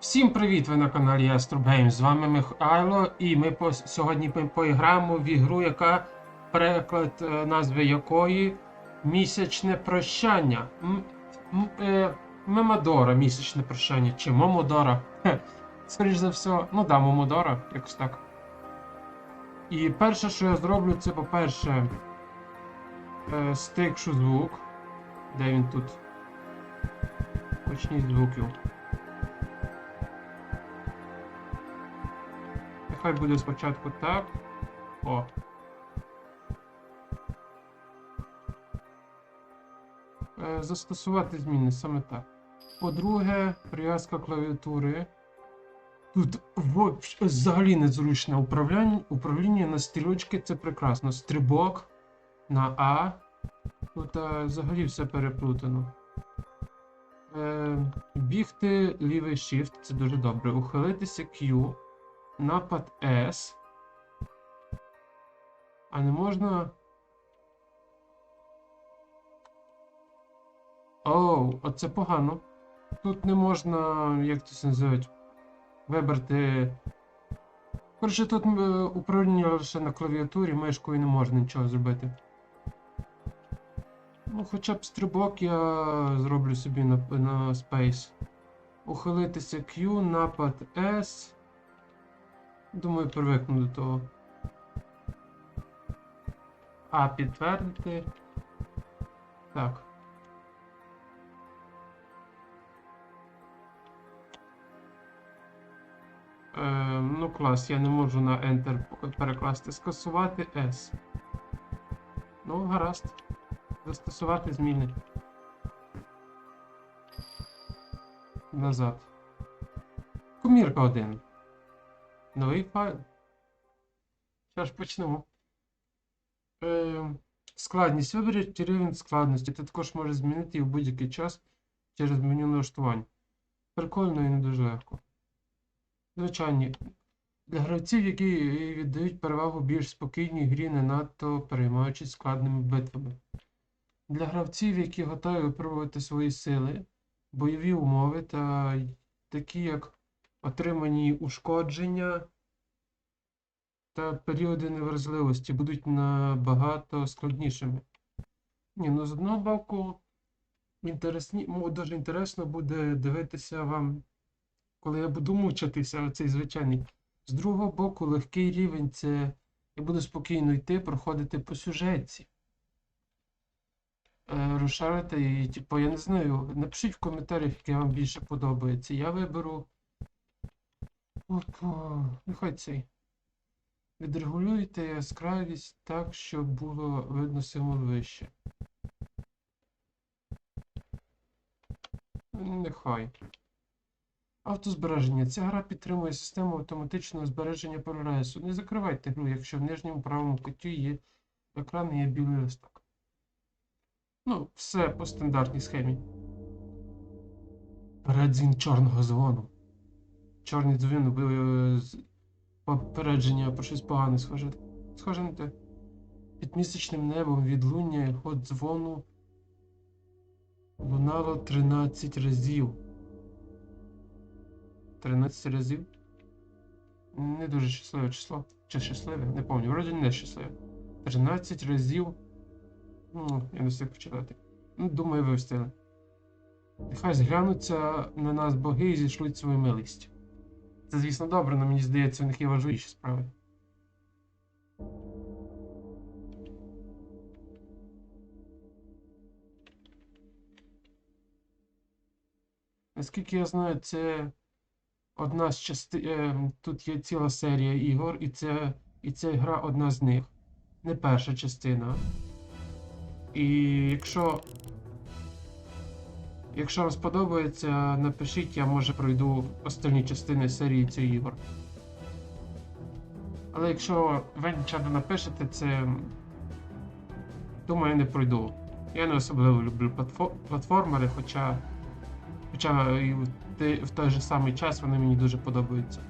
Всім привіт! Ви на каналі Яструб Геймс. З вами Михайло, і ми по... сьогодні ми поіграємо в ігру, яка переклад е, назви якої Місячне прощання. Е... Мемодора, місячне прощання. Чи Момодора. Хе. Скоріш за все, ну да, Момодора, якось так. І перше, що я зроблю, це, по-перше, е... стикшу звук. Де він тут? Почніть звуків. Нехай буде спочатку так. О. Е, Застосувати зміни саме так. По-друге, прив'язка клавіатури. Тут взагалі незручне управляння. Управління на стрілочки це прекрасно. Стрибок на А. Тут е, взагалі все переплутано. Е, бігти лівий shift це дуже добре. Ухилитися Q. Напад S. А не можна. Оу, оце погано. Тут не можна, як це називають, вибрати. Коротше, тут е, управління лише на клавіатурі, мишкою не можна нічого зробити. Ну, хоча б стрибок я зроблю собі на, на Space. Ухилитися Q, напад S. Думаю, привикну до того. А, підтвердити. Так. Е, ну, клас, я не можу на Enter перекласти. Скасувати S. Ну, гаразд. Застосувати зміни. Назад. Комірка 1. Новий файл. Що ж почнемо. Е, складність. Виберіть рівень складності. Ти також можеш змінити її в будь-який час через меню налаштувань. Прикольно і не дуже легко. Звичайні. Для гравців, які віддають перевагу більш спокійній грі, не надто переймаючись складними битвами. Для гравців, які готові випробувати свої сили, бойові умови та такі як отримані ушкодження та періоди невразливості будуть набагато складнішими. Ні, ну з одного боку, інтересні, дуже інтересно буде дивитися вам, коли я буду мучитися оцей звичайний. З другого боку, легкий рівень це я буду спокійно йти, проходити по сюжетці. Е, розшарити і, типу, я не знаю, напишіть в коментарях, яке вам більше подобається. Я виберу. Опа, нехай цей. Відрегулюйте яскравість так, щоб було видно символ вище. Нехай. Автозбереження. Ця гра підтримує систему автоматичного збереження прогресу. Не закривайте гру, якщо в нижньому правому куті є екран і є білий листок. Ну, все по стандартній схемі. Передзвін чорного дзвону. Чорний дзвін ви з- попередження про щось погане схоже. Схоже на те. Під місячним небом відлуння його дзвону лунало 13 разів. 13 разів? Не дуже щасливе число. Чи щасливе? Не пам'ятаю. Вроді не щасливе. 13 разів. Ну, я не встиг почитати. Ну, думаю, ви встигли. Нехай зглянуться на нас боги і зійшлють свою милість. Це, звісно, добре, але мені здається, у них є важливіші справи. Наскільки я знаю, це одна з частин. Тут є ціла серія ігор, і це, і ця гра одна з них. Не перша частина. І якщо. Якщо вам сподобається, напишіть, я може пройду останні частини серії цих ігор. Але якщо ви нічого не напишете, це. Думаю, не пройду. Я не особливо люблю платформери, хоча. Хоча і в той же самий час вони мені дуже подобаються.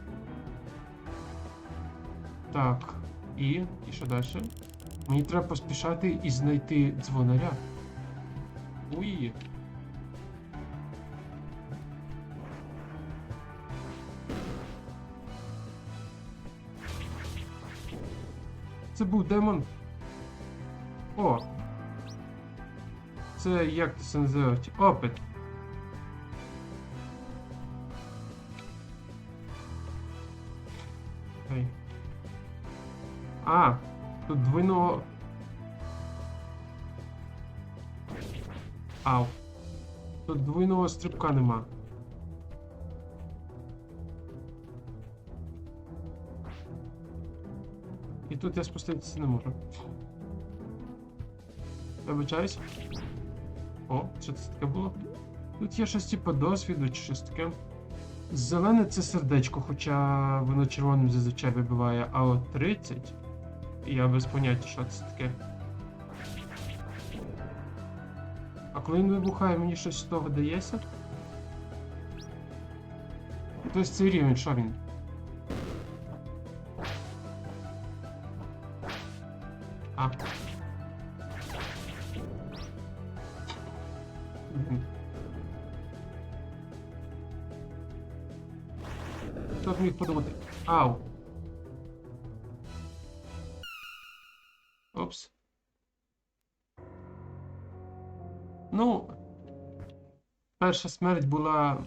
Так. І. І що далі? Мені треба поспішати і знайти дзвонаря. Уї. Це був демон. О! Це як це називають? Опит. Ей. А, тут двойного. Ау. Тут двойного стрибка нема. Тут я спуститися не можу. Вибачаюсь. О, що це таке було? Тут є щось типу досвіду чи щось таке. Зелене це сердечко, хоча воно червоним зазвичай вибиває, а от 30. Я без поняття, що це таке. А коли він вибухає, мені щось з того дається? Тобто цей рівень, що він? Опс. Ну. Перша смерть була.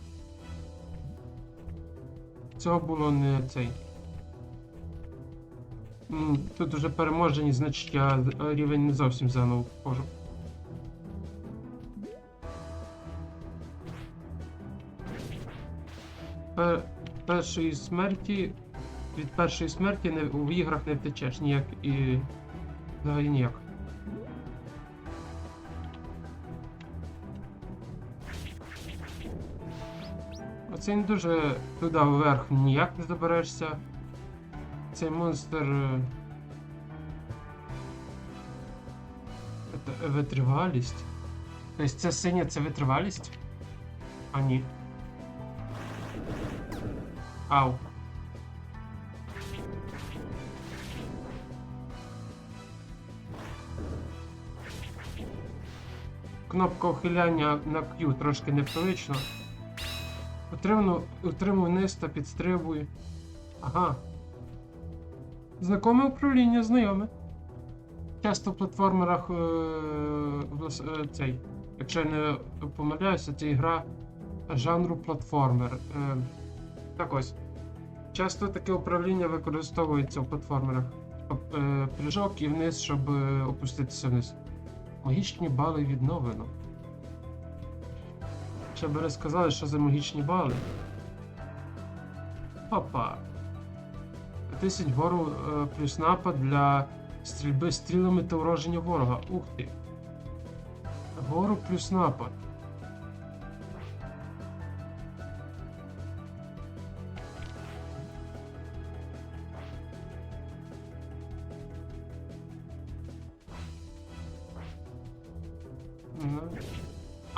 Цього було не цей. Тут уже переможені, значить я рівень не зовсім заново вхожу. Першої смерті. Від першої смерті не, в іграх не втечеш ніяк і. Взагалі ніяк. Оце не дуже туди вверх ніяк не заберешся. Цей монстр. е, це Витривалість. Тобто це синя це витривалість? А ні. Ау. Кнопка ухиляння на Q трошки непривично. Утримую, вниз та підстрибую. Ага. Знакоме управління, знайоме. Часто в платформерах е, е, цей. Якщо я не помиляюся, це гра жанру платформер. Е, так ось. Часто таке управління використовується в платформерах. Е, прыжок і вниз, щоб е, опуститися вниз. Магічні бали відновлено. Ще би розказали, що за магічні бали. Опа. 10 вгору е, плюс напад для стрільби стрілами та ураження ворога. Ух ти. Гору плюс напад.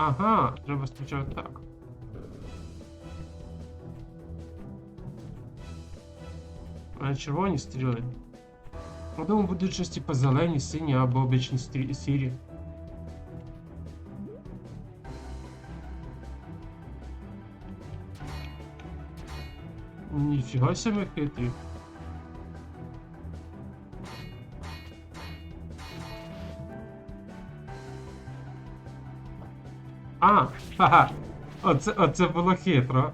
Ага, треба спочатку так. А червоні стріли. Я думаю, будуть щось типу зелені, сині або обичні стрі... сірі. Ніфіга себе хитрі. А, ха-ха. Оце, оце було хитро.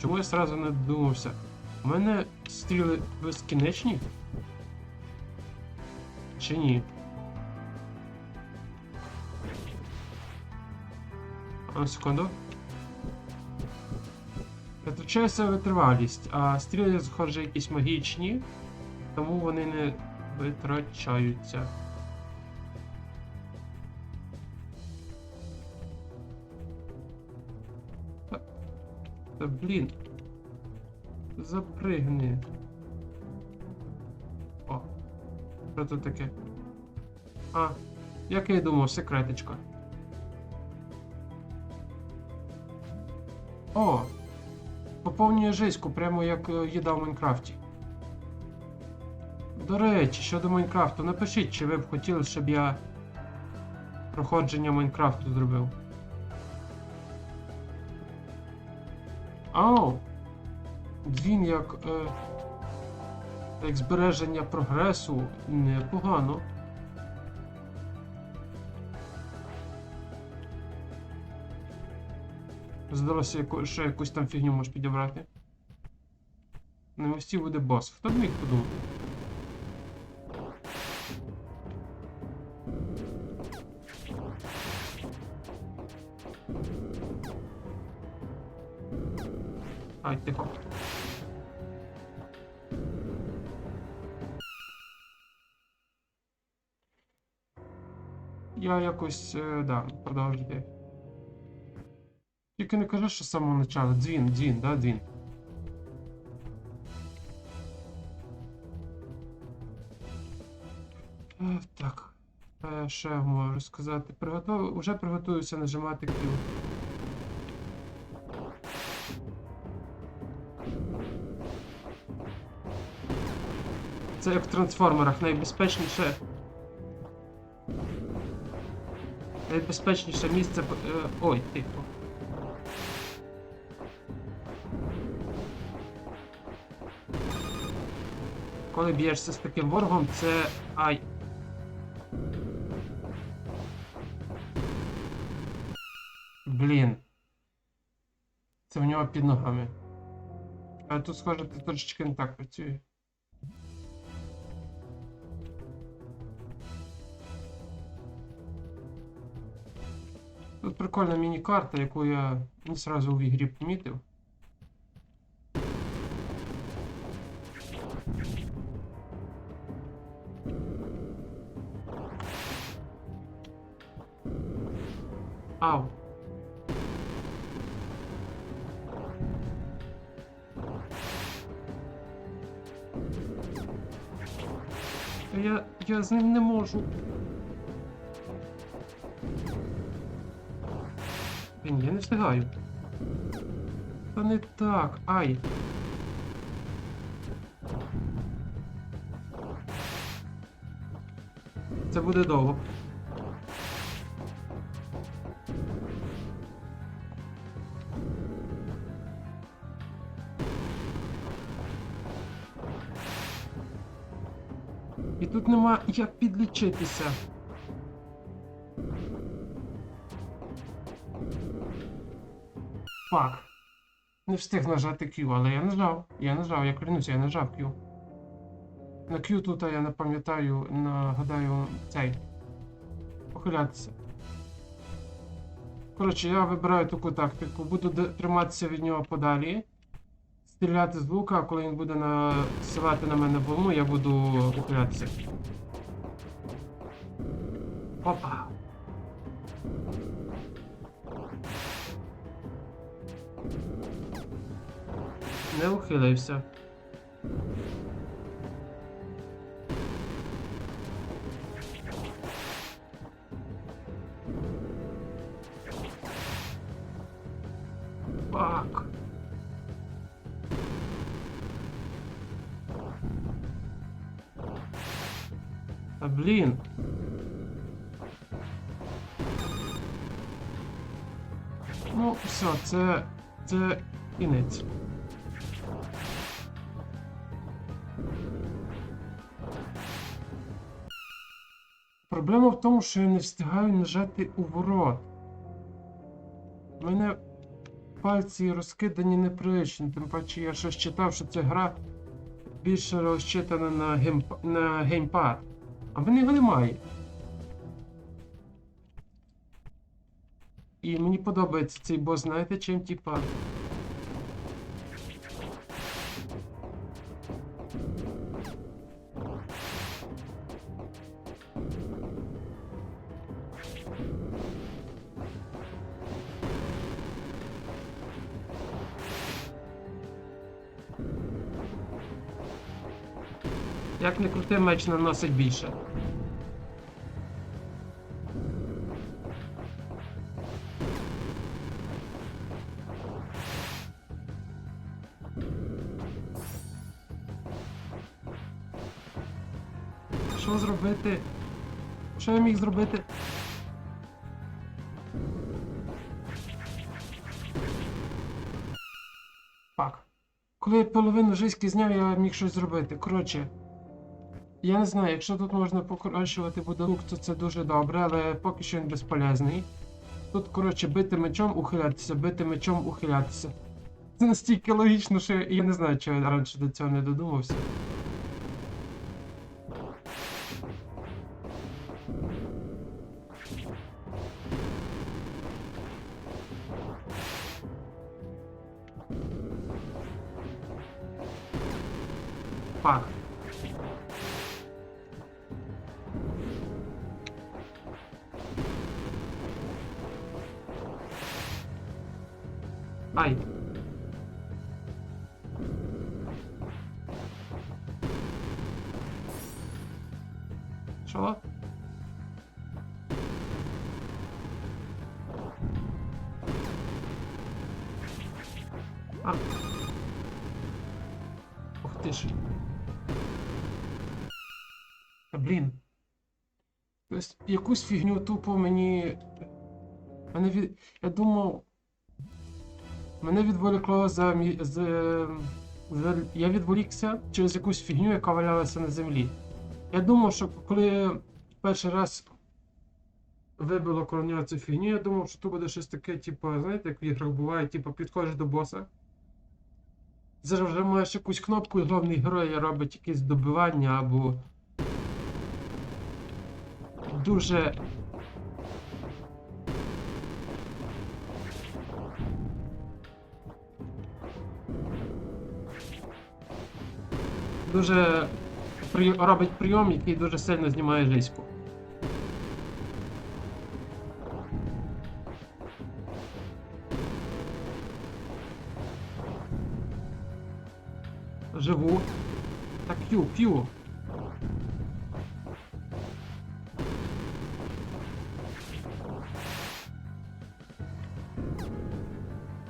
Чому я сразу не додумався? У мене стріли безкінечні? Чи ні? А, секунду. Витрачається витривалість, а стріли, схоже, якісь магічні, тому вони не витрачаються. Та блін. Запригни. О. Що тут таке? А, як я і думав, секреточка. О! Поповнює жиську, прямо як е, їда в Майнкрафті. До речі, щодо Майнкрафту, напишіть, чи ви б хотіли, щоб я проходження Майнкрафту зробив. Ау! Він як. Е... як збереження прогресу непогано. Здалося, яку, ще якусь там фігню можеш підібрати. На мості буде бас. Хто б міг подумати? Я е, да, продовжуйте. Тільки не кажи, що з самого начала. Дзвін, дзвін, да, дзвін. Е, Так. Е, Ще можу сказати. Приготов... Уже приготуюся нажимати Q. Це як в трансформерах найбезпечніше. Найбезпечніше місце. е, Ой, тихо. Коли б'єшся з таким ворогом, це. Ай. Блін. Це в нього під ногами. А тут, схоже, ти трошечки не так працює. Тут прикольна міні-карта, яку я не сразу в ігрі помітив. Ау. Я, я з ним не можу. Блін, я не встигаю. Та не так. Ай. Це буде довго. І тут нема як підлічитися. Фак. Не встиг нажати Q, але я нажав. Я нажав, я клянуся, я нажав Q. На Q тут я не пам'ятаю, нагадаю цей. Похилятися. Коротше, я вибираю таку тактику. Буду триматися від нього подалі. Стріляти з лука, а коли він буде насилати на мене волну, я буду ухилятися. Опа! Не ухилився. Фак. Та блін. Ну, все, це. це кінець. Проблема в тому, що я не встигаю нажати у ворот. У мене пальці розкидані неприлично, тим паче я щось читав, що ця гра більше розчитана на, геймп... на геймпад. А мене його немає. І мені подобається цей бос, знаєте чим, типа. Як не крути, меч наносить більше. Що зробити? Що я міг зробити? Фак. Коли я половину жиськи зняв, я міг щось зробити. Коротше. Я не знаю, якщо тут можна покращувати будинок, то це дуже добре, але поки що він безполезний. Тут, коротше, бити мечом, ухилятися, бити мечом, ухилятися. Це настільки логічно, що я, не знаю, чого я раніше до цього не додумався. Пак. Ти. Та блін. Тобто якусь фігню тупо мені. Мене від. Я думав. Мене відволікло за, мі- з, за. Я відволікся через якусь фігню, яка валялася на землі. Я думав, що коли перший раз вибило нього цю фігню, я думав, що то буде щось таке, типу, знаєте, як в іграх буває, типу, підходиш до боса. Зараз вже маєш якусь кнопку, і головний герой робить якесь добивання або. Дуже. Дуже при... робить прийом, який дуже сильно знімає жиську. П'ю.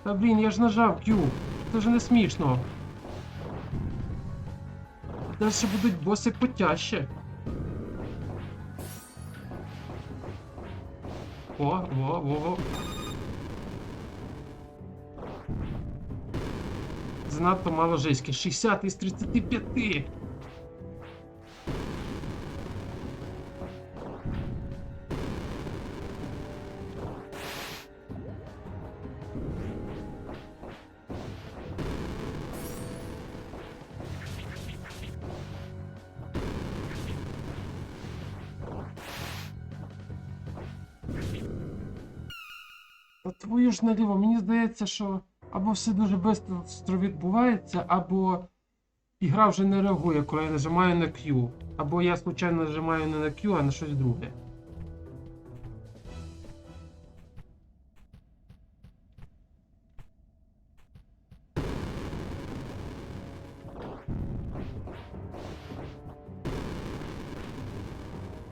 Та блін, я ж нажав Q. Це ж не смішно. Далі будуть боси потяжче. О, во, во, во. Занадто мало жиськи. 60 із 35. Та наліво, мені здається, що або все дуже швидко відбувається, або ігра вже не реагує, коли я нажимаю на Q. Або я случайно нажимаю не на Q, а на щось друге.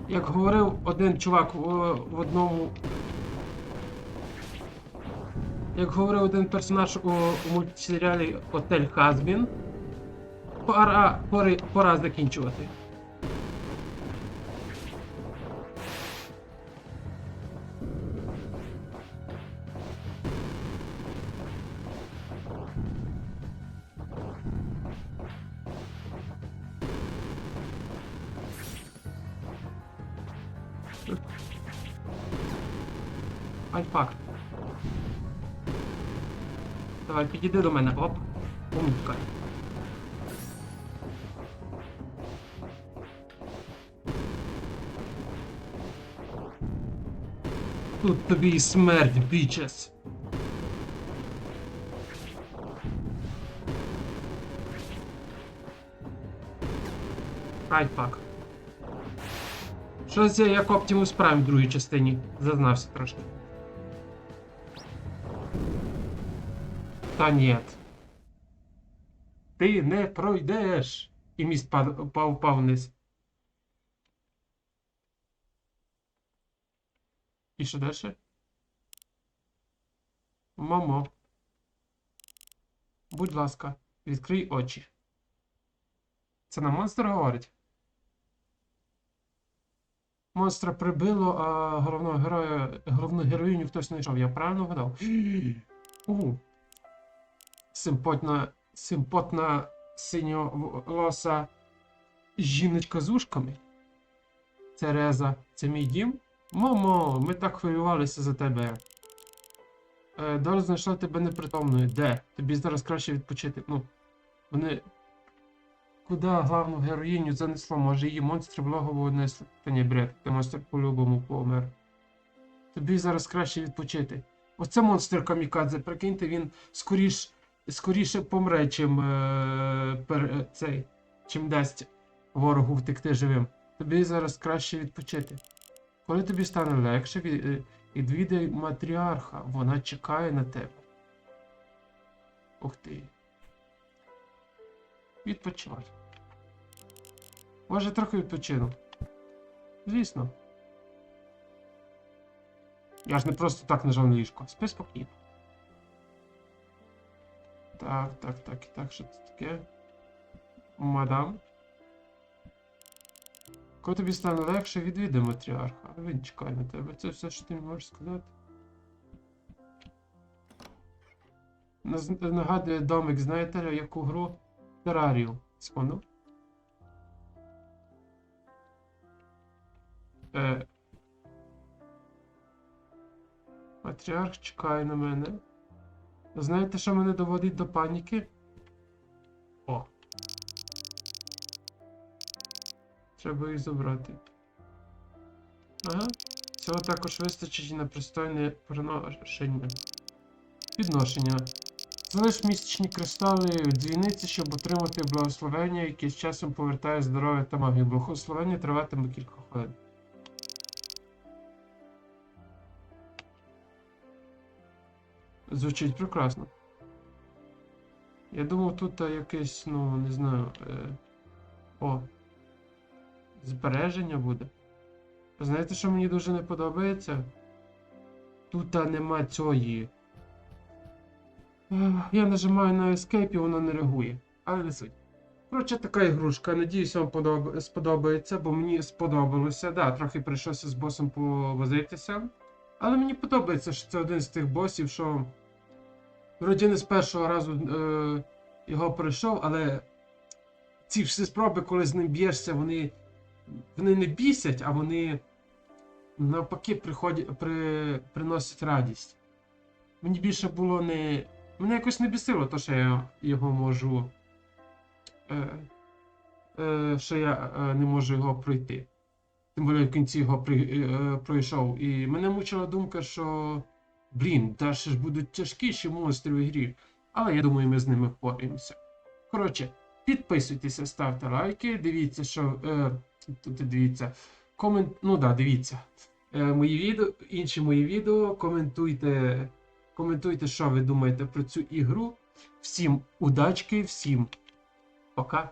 Як говорив один чувак в одному як говорив один персонаж у, у мультсеріалі Отель Хазбін, пора, пора, пора закінчувати. Давай, підійди до мене, оп. Умка. Тут тобі і смерть, бічес. Ай, фак. Щось я як Optimus Prime в другій частині. Зазнався трошки. Та ні. Ти не пройдеш. І міст впав вниз. І що далі? Мамо. Будь ласка, відкрий очі. Це на монстр говорить? Монстра прибило, а головного героя, головну героїню хтось знайшов. Я правильно вгадав? Угу. Симпотна, симпотна синьоволоса жіночка з ушками. Тереза, це мій дім? Мамо, ми так хвилювалися за тебе. Е, Доля знайшла тебе непритомною. Де? Тобі зараз краще відпочити. Ну, вони. Куди главну героїню занесло? Може її монстри в логово однесли? Та ні, бред, ти монстр по-любому помер. Тобі зараз краще відпочити. Оце монстр камікадзе, прикиньте, він скоріш, скоріше помре, чим, е, е, цей, чим дасть ворогу втекти живим. Тобі зараз краще відпочити. Коли тобі стане легше, е, відвідай матріарха, вона чекає на тебе. Ух ти. Відпочивай. Може, трохи відпочину. Звісно. Я ж не просто так нажав на ліжко. Спи спокійно. Так, так, так, і так, що це таке? Мадам. Коли тобі стане легше, відвідай матріарха. Він чекає на тебе. Це все, що ти можеш сказати. Нагадує домик, знаєте, яку гру? Терарію. Спону. Е, Матріарх чекає на мене. Знаєте, що мене доводить до паніки? О. Треба їх забрати. Ага. Цього також вистачить на пристойне приношення. Підношення. Залиш місячні кристали дзвіниці, щоб отримати благословення, яке з часом повертає здоров'я та магію. Благословення триватиме кілька хвилин. Звучить прекрасно. Я думав, тут якесь, ну, не знаю. Е... О. Збереження буде. Знаєте, що мені дуже не подобається? Тут нема цієї. Я нажимаю на Escape і воно не реагує. Але не суть. Коротше, така ігрушка. Надіюсь, вам подоб... сподобається, бо мені сподобалося. Да, трохи прийшлося з босом повозитися. Але мені подобається, що це один з тих босів, що. Вроді не з першого разу е, його пройшов, але ці всі спроби, коли з ним б'єшся, вони, вони не бісять, а вони навпаки приходять, при, приносять радість. Мені більше було не. Мене якось не бісило, то, що я його можу. Е, е, що я е, не можу його пройти. Тим більше в кінці його при, е, пройшов. І мене мучила думка, що. Блін, далі ж будуть тяжкіші монстри в грі. Але я думаю, ми з ними впораємося. Коротше, підписуйтеся, ставте лайки, дивіться, що. Е, тут дивіться. Комент... Ну да, дивіться. Е, мої відео, інші мої відео. Коментуйте, коментуйте, що ви думаєте про цю ігру. Всім удачки, всім пока.